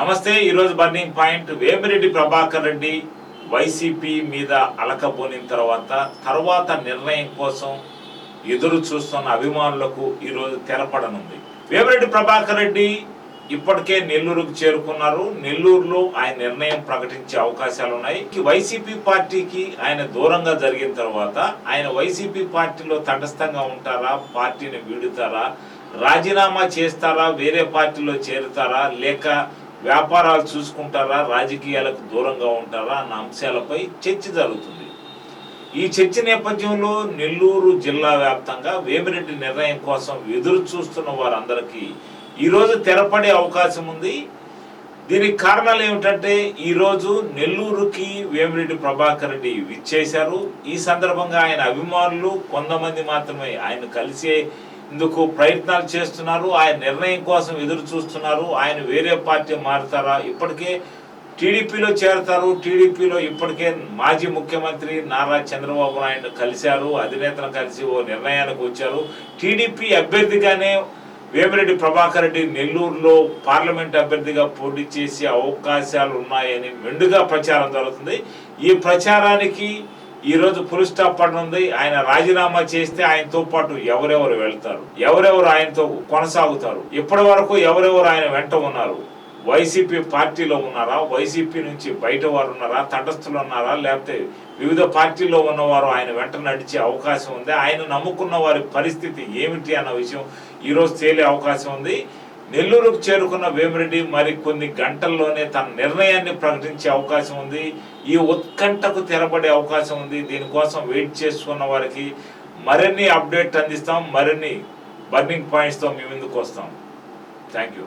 నమస్తే ఈరోజు burning point Vemireddy Prabhakar Reddy YCP మీద అలకపోనిన తర్వాత తర్వాత నిర్ణయం కోసం ఎదురు చూస్తున్న అభిమానులకు ఈరోజు తెరపడనుంది. వేమిరెడ్డి ప్రభాకర్ రెడ్డి ఇప్పటికే నెల్లూరుకు చేరుకున్నారు. నెల్లూరులో ఆయన నిర్ణయం ప్రకటించే అవకాశాలు ఉన్నాయి వైసీపీ పార్టీకి ఆయన దూరంగా జరిగిన తర్వాత ఆయన వైసీపీ పార్టీలో తటస్థంగా ఉంటారా? పార్టీని వీడుతారా? రాజీనామా చేస్తారా? వేరే పార్టీలో చేరుతారా? లేక వ్యాపారాలు చూసుకుంటారా రాజకీయాలకు దూరంగా ఉంటారా అన్న అంశాలపై చర్చ జరుగుతుంది. ఈ చర్చ నేపథ్యంలో నెల్లూరు జిల్లా వ్యాప్తంగా వేమిరెడ్డి నిర్ణయం కోసం ఎదురు చూస్తున్న వారందరికీ ఈరోజు తెరపడే అవకాశం ఉంది. దీనికి కారణాలు ఏమిటంటే ఈరోజు నెల్లూరుకి వేమిరెడ్డి ప్రభాకర్ రెడ్డి విచ్చేశారు. ఈ సందర్భంగా ఆయన అభిమానులు కొంతమంది మాత్రమే ఆయన కలిసే ఇందుకు ప్రయత్నాలు చేస్తున్నారు? ఆయన నిర్ణయం కోసం ఎదురు చూస్తున్నారు. ఆయన వేరే పార్టీ మారుతారా? ఇప్పటికే టీడీపీలో చేరతారు. టీడీపీలో ఇప్పటికే మాజీ ముఖ్యమంత్రి నారా చంద్రబాబు నాయుడు కలిశారు. అధినేతను కలిసి ఓ నిర్ణయానికి వచ్చారు. టీడీపీ అభ్యర్థిగానే వేమిరెడ్డి ప్రభాకర్ రెడ్డి నెల్లూరులో పార్లమెంట్ అభ్యర్థిగా పోటీ చేసే అవకాశాలు ఉన్నాయని మెండుగా ప్రచారం జరుగుతుంది. ఈ ప్రచారానికి ఈరోజు ఫుల్ స్టాప్ పడనుంది ఆయన రాజీనామా చేస్తే ఆయనతో పాటు ఎవరెవరు వెళ్తారు? ఎవరెవరు ఆయనతో కొనసాగుతారు? ఇప్పటి వరకు ఎవరెవరు ఆయన వెంట ఉన్నారు? వైసీపీ పార్టీలో ఉన్నారా? వైసీపీ నుంచి బయట వారు ఉన్నారా? తటస్థులు ఉన్నారా? లేకపోతే వివిధ పార్టీల్లో ఉన్నవారు ఆయన వెంట నడిచే అవకాశం ఉంది. ఆయన నమ్ముకున్న వారి పరిస్థితి ఏమిటి అన్న విషయం ఈరోజు తేలే అవకాశం ఉంది. నెల్లూరుకు చేరుకున్న వేమిరెడ్డి మరి కొన్ని గంటల్లోనే తన నిర్ణయాన్ని ప్రకటించే అవకాశం ఉంది. ఈ ఉత్కంఠకు తెరబడే అవకాశం ఉంది. దీనికోసం వెయిట్ చేసుకున్న వారికి మరిన్ని అప్డేట్ అందిస్తాం. మరిన్ని బర్నింగ్ పాయింట్స్తో మీ ముందుకు వస్తాం. Thank you.